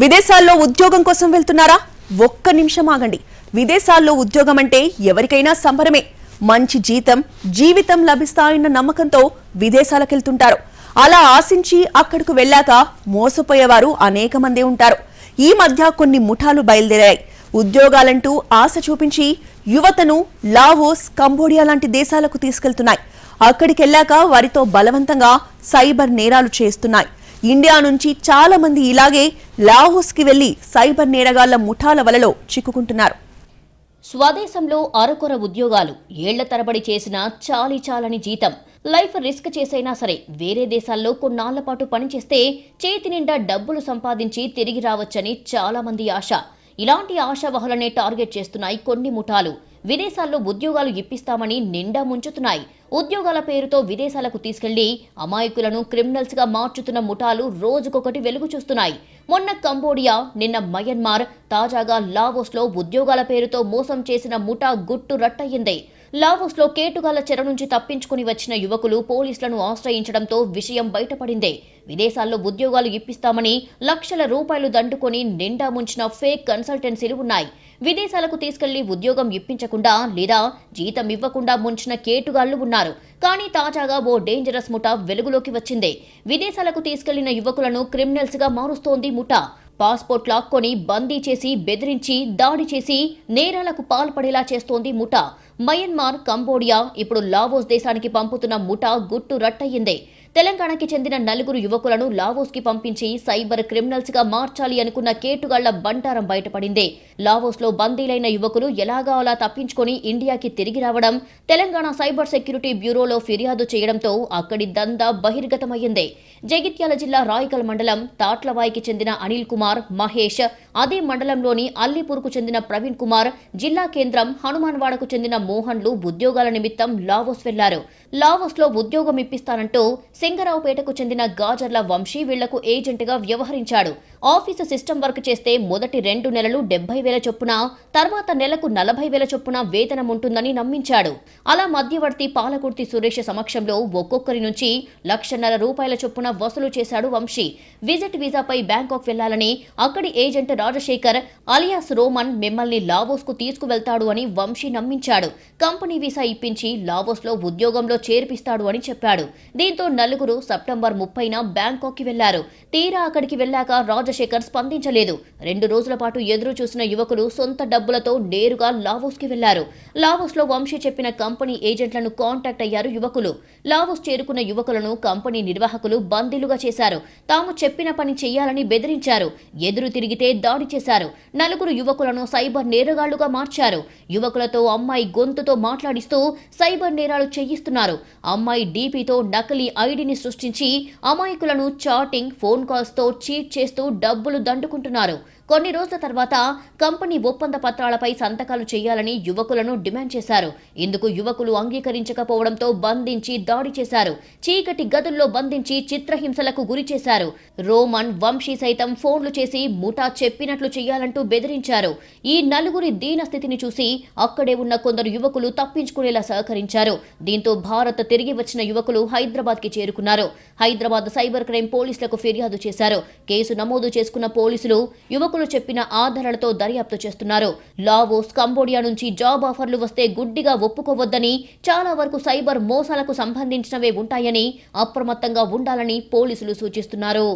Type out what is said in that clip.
విదేశాల్లో ఉద్యోగం కోసం వెళ్తున్నారా? ఒక్క నిమిషం ఆగండి. విదేశాల్లో ఉద్యోగం అంటే ఎవరికైనా సంబరమే. మంచి జీతం జీవితం లభిస్తాయన్న నమ్మకంతో విదేశాలకు వెళ్తుంటారు అలా ఆశించి అక్కడికి వెళ్ళాక మోసపోయేవారు అనేక మంది ఉంటారు. ఈ మధ్య కొన్ని ముఠాలు బయలుదేరాయి. ఉద్యోగాలంటూ ఆశ చూపించి యువతను లావోస్ కంబోడియా లాంటి దేశాలకు తీసుకెళ్తున్నాయి. అక్కడికెళ్ళాక వారితో బలవంతంగా సైబర్ నేరాలు చేస్తున్నాయి. ఇండియా నుంచి చాలా మంది ఇలాగే లాహోస్కి వెళ్ళి సైబర్ నేరగాళ్ళ ముఠాల వలలో చిక్కుకుంటున్నారు. స్వదేశంలో అరకొర ఉద్యోగాలు ఏళ్ళ తరబడి చేసిన చాలి చాలని జీతం. లైఫ్ రిస్క్ చేసైనా సరే వేరే దేశాల్లో కొన్నాళ్ళ పాటు పనిచేస్తే చేతి నిండా డబ్బులు సంపాదించి తిరిగి రావచ్చని చాలామంది ఆశ. ఇలాంటి ఆశావహులనే టార్గెట్ చేస్తున్నాయి కొన్ని ముఠాలు. విదేశాల్లో ఉద్యోగాలు ఇప్పిస్తామని నిండా ముంచుతున్నాయి. ఉద్యోగాల పేరుతో విదేశాలకు తీసుకెళ్ళి అమాయకులను క్రిమినల్స్గా మార్చుతున్న ముఠాలు రోజుకొకటి వెలుగు చూస్తున్నాయి. మొన్న కంబోడియా నిన్న మయన్మార్ తాజాగా లావోస్లో ఉద్యోగాల పేరుతో మోసం చేసిన ముఠా గుట్టు రట్టయింది. లావోస్లో కేటుగాల చెర నుంచి తప్పించుకుని వచ్చిన యువకులు పోలీసులను ఆశ్రయించడంతో విషయం బయటపడింది. విదేశాల్లో ఉద్యోగాలు ఇప్పిస్తామని లక్షల రూపాయలు దండుకొని నిండా ముంచిన ఫేక్ కన్సల్టెన్సీలు ఉన్నాయి. విదేశాలకు తీసుకెళ్ళి ఉద్యోగం ఇప్పించకుండా లేదా జీతం ఇవ్వకుండా ముంచిన కేటుగాళ్ళు ఉన్నారు. కానీ తాజాగా ఓ డేంజరస్ ముఠా వెలుగులోకి వచ్చింది. విదేశాలకు తీసుకెళ్ళిన యువకులను క్రిమినల్స్గా మారుస్తోంది ముఠా. పాస్పోర్ట్ లాక్కొని బందీ చేసి బెదిరించి దాడి చేసి నేరాలకు పాల్పడేలా చేస్తోంది ముఠా. మయన్మార్ కంబోడియా ఇప్పుడు లావోస్ దేశానికి పంపుతున్న ముఠా గుట్టు రట్టయింది. తెలంగాణకి చెందిన నలుగురు యువకులను లావోస్కి పంపించి సైబర్ క్రిమినల్స్గా మార్చాలి అనుకున్న కేటుగాళ్ళ బంటారం బయటపడింది. లావోస్లో బందీలైన యువకులు ఎలాగా అలా తప్పించుకొని ఇండియాకి తిరిగి రావడం తెలంగాణ సైబర్ సెక్యూరిటీ బ్యూరోలో ఫిర్యాదు చేయడంతో అక్కడి దందా బహిర్గతమయ్యింది. జగిత్యాల జిల్లా రాయకల్ మండలం తాట్లవాయికి చెందిన అనిల్ కుమార్ మహేష్ అదే మండలంలోని అల్లిపూర్కు చెందిన ప్రవీణ్ కుమార్ జిల్లా కేంద్రం హనుమాన్వాడకు చెందిన మోహన్లు ఉద్యోగాల నిమిత్తం లావోస్ వెళ్ళారు. లావోస్లో ఉద్యోగం ఇప్పిస్తానంటూ సింగరావుపేటకు చెందిన గాజర్ల వంశీ వీళ్ళకు ఏజెంట్గా వ్యవహరించాడు. ఆఫీసు సిస్టమ్ వర్క్ చేస్తే మొదటి రెండు నెలలు డెబ్బై వేల చొప్పున తర్వాత నెలకు నలభై వేల చొప్పున వేతనం ఉంటుందని నమ్మించాడు. అలా మధ్యవర్తి పాలకుర్తి సురేష్ సమక్షంలో ఒక్కొక్కరి నుంచి లక్షన్నర రూపాయల చొప్పున వసూలు చేశాడు వంశీ. విజిట్ వీసాపై బ్యాంకాక్ వెళ్ళాలని అక్కడి ఏజెంట్ రాజశేఖర్ అలియాస్ రోమన్ మిమ్మల్ని లావోస్కు తీసుకువెళ్తాడు అని వంశీ నమ్మించాడు. కంపెనీ వీసా ఇప్పించి లావోస్లో ఉద్యోగంలో చేర్పిస్తాడు అని చెప్పాడు. దీంతో నలుగురు సెప్టెంబర్ ముప్పైన బ్యాంకాక్కి వెళ్ళారు. తీరా అక్కడికి వెళ్ళాక రాజశేఖర్ స్పందించలేదు. రెండు రోజుల పాటు ఎదురు చూసిన యువకులు సొంత డబ్బులతో నేరుగా లావోస్కి వెళ్ళారు. లావోస్లో వంశీ చెప్పిన కంపెనీ ఏజెంట్లను కాంటాక్ట్ అయ్యారు యువకులు. లావోస్ చేరుకున్న యువకులను కంపెనీ నిర్వాహకులు బందీలుగా చేశారు. తాము చెప్పిన పని చేయాలని బెదిరించారు. ఎదురు తిరిగితే దాడి చేశారు. నలుగురు యువకులను సైబర్ నేరగాళ్ళుగా మార్చారు. యువకులతో అమ్మాయి గొంతుతో మాట్లాడిస్తూ సైబర్ నేరాలు చేయిస్తున్నారు. అమ్మాయి డీపీతో నకిలీ ఐడి ఐడిని సృష్టించి అమాయకులను చాటింగ్ ఫోన్ కాల్స్తో చీట్ చేస్తూ డబ్బులు దండుకుంటున్నారు. కొన్ని రోజుల తర్వాత కంపెనీ ఒప్పంద పత్రాలపై సంతకాలు చేయాలని యువకులను డిమాండ్ చేశారు. ఇందుకు యువకులు అంగీకరించకపోవడంతో బంధించి దాడి చేశారు. చీకటి గదుల్లో బంధించి చిత్రహింసలకు గురి చేశారు. రోమన్ వంశీ సైతం ఫోన్లు చేసి ముఠా చెప్పినట్లు చేయాలంటూ బెదిరించారు. ఈ నలుగురి దీన స్థితిని చూసి అక్కడే ఉన్న కొందరు యువకులు తప్పించుకునేలా సహకరించారు. దీంతో భారత్ తిరిగి వచ్చిన యువకులు హైదరాబాద్కి చేరుకున్నారు. హైదరాబాద్ సైబర్ క్రైమ్ పోలీసులకు ఫిర్యాదు చేశారు. కేసు నమోదు చేసుకున్న పోలీసులు యువకులు యువకులు చెప్పిన ఆధారాలతో దర్యాప్తు చేస్తున్నారు. లావోస్ కంబోడియా నుంచి జాబ్ ఆఫర్లు వస్తే గుడ్డిగా ఒప్పుకోవద్దని చాలా వరకు సైబర్ మోసాలకు సంబంధించినవే ఉంటాయని అప్రమత్తంగా ఉండాలని పోలీసులు సూచిస్తున్నారు.